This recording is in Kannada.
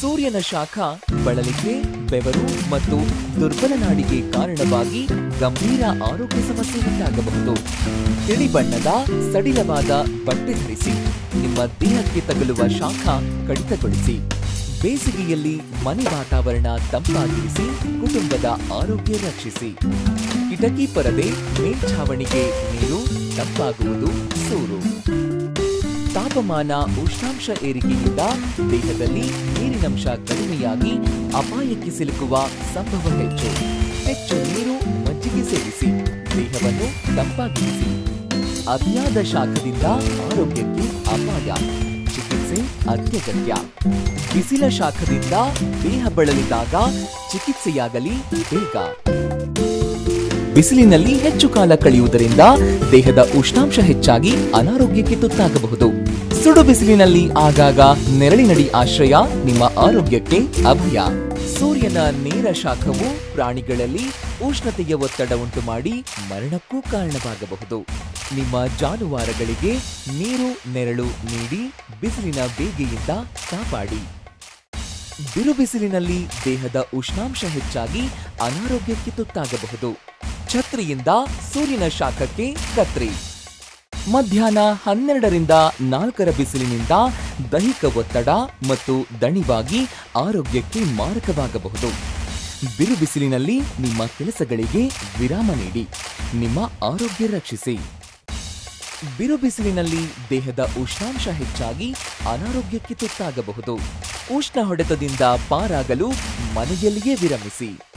ಸೂರ್ಯನ ಶಾಖ ಬಳಲಿಕೆ, ಬೆವರು ಮತ್ತು ದುರ್ಬಲ ನಾಡಿಗೆ ಕಾರಣವಾಗಿ ಗಂಭೀರ ಆರೋಗ್ಯ ಸಮಸ್ಯೆ ಉಂಟಾಗಬಹುದು. ತಿಳಿ ಬಣ್ಣದ, ಸಡಿಲವಾದ ಬಟ್ಟೆ ಧರಿಸಿ, ನಿಮ್ಮ ದೇಹಕ್ಕೆ ತಗುಲುವ ಶಾಖ ಕಡಿತಗೊಳಿಸಿ, ಬೇಸಿಗೆಯಲ್ಲಿ ಮನೆ ವಾತಾವರಣ ತಂಪಾಗಿರಿಸಿ, ಕುಟುಂಬದ ಆರೋಗ್ಯ ರಕ್ಷಿಸಿ. ಕಿಟಕಿ ಪರದೆ, ಮೇಲ್ಛಾವಣಿಗೆ ನೀರು, ತಂಪಾಗುವುದು ಸೂರು. ತಾಪಮಾನ ಉಷ್ಣಾಂಶ ಏರಿಕೆಯಿಂದ ದೇಹದಲ್ಲಿ ನೀರಿನಂಶ ಕಡಿಮೆಯಾಗಿ ಅಪಾಯಕ್ಕೆ ಸಿಲುಕುವ ಸಂಭವ ಹೆಚ್ಚು. ಹೆಚ್ಚು ನೀರು ಮಜ್ಜಿಗೆ ಸೇವಿಸಿ, ದೇಹವನ್ನು ತಂಪಾಗಿರಿಸಿ. ಅತಿಯಾದ ಶಾಖದಿಂದ ಆರೋಗ್ಯಕ್ಕೆ ಅಪಾಯ. ಚಿಕಿತ್ಸೆ ಅತ್ಯಗತ್ಯ. ಬಿಸಿಲ ಶಾಖದಿಂದ ದೇಹ ಬಳಲಿದಾಗ ಚಿಕಿತ್ಸೆಯಾಗಲಿ ಬೇಗ. ಬಿಸಿಲಿನಲ್ಲಿ ಹೆಚ್ಚು ಕಾಲ ಕಳೆಯುವುದರಿಂದ ದೇಹದ ಉಷ್ಣಾಂಶ ಹೆಚ್ಚಾಗಿ ಅನಾರೋಗ್ಯಕ್ಕೆ ತುತ್ತಾಗಬಹುದು. ಸುಡು ಬಿಸಿಲಿನಲ್ಲಿ ಆಗಾಗ ನೆರಳಿನಡಿ ಆಶ್ರಯ, ನಿಮ್ಮ ಆರೋಗ್ಯಕ್ಕೆ ಅಭಯ ಸೂರ್ಯನ ನೇರ ಶಾಖವು ಪ್ರಾಣಿಗಳಲ್ಲಿ ಉಷ್ಣತೆಯ ಒತ್ತಡ ಉಂಟು ಮಾಡಿ ಮರಣಕ್ಕೂ ಕಾರಣವಾಗಬಹುದು. ನಿಮ್ಮ ಜಾನುವಾರುಗಳಿಗೆ ನೀರು, ನೆರಳು ನೀಡಿ ಬಿಸಿಲಿನ ಬೇಗೆಯಿಂದ ಕಾಪಾಡಿ. ಬಿರುಬಿಸಿಲಿನಲ್ಲಿ ದೇಹದ ಉಷ್ಣಾಂಶ ಹೆಚ್ಚಾಗಿ ಅನಾರೋಗ್ಯಕ್ಕೆ ತುತ್ತಾಗಬಹುದು. ಛತ್ರಿಯಿಂದ ಸೂರ್ಯನ ಶಾಖಕ್ಕೆ ಕತ್ರಿ. ಮಧ್ಯಾಹ್ನ ಹನ್ನೆರಡರಿಂದ ನಾಲ್ಕರ ಬಿಸಿಲಿನಿಂದ ದೈಹಿಕ ಒತ್ತಡ ಮತ್ತು ದಣಿವಾಗಿ ಆರೋಗ್ಯಕ್ಕೆ ಮಾರಕವಾಗಬಹುದು. ಬಿರು ಬಿಸಿಲಿನಲ್ಲಿ ನಿಮ್ಮ ಕೆಲಸಗಳಿಗೆ ವಿರಾಮ ನೀಡಿ. ನಿಮ್ಮ ಆರೋಗ್ಯ ರಕ್ಷಿಸಿ. ಬಿರು ಬಿಸಿಲಿನಲ್ಲಿ ದೇಹದ ಉಷ್ಣಾಂಶ ಹೆಚ್ಚಾಗಿ ಅನಾರೋಗ್ಯಕ್ಕೆ ತುತ್ತಾಗಬಹುದು. ಉಷ್ಣ ಹೊಡೆತದಿಂದ ಪಾರಾಗಲು ಮನೆಯಲ್ಲಿಯೇ ವಿರಮಿಸಿ.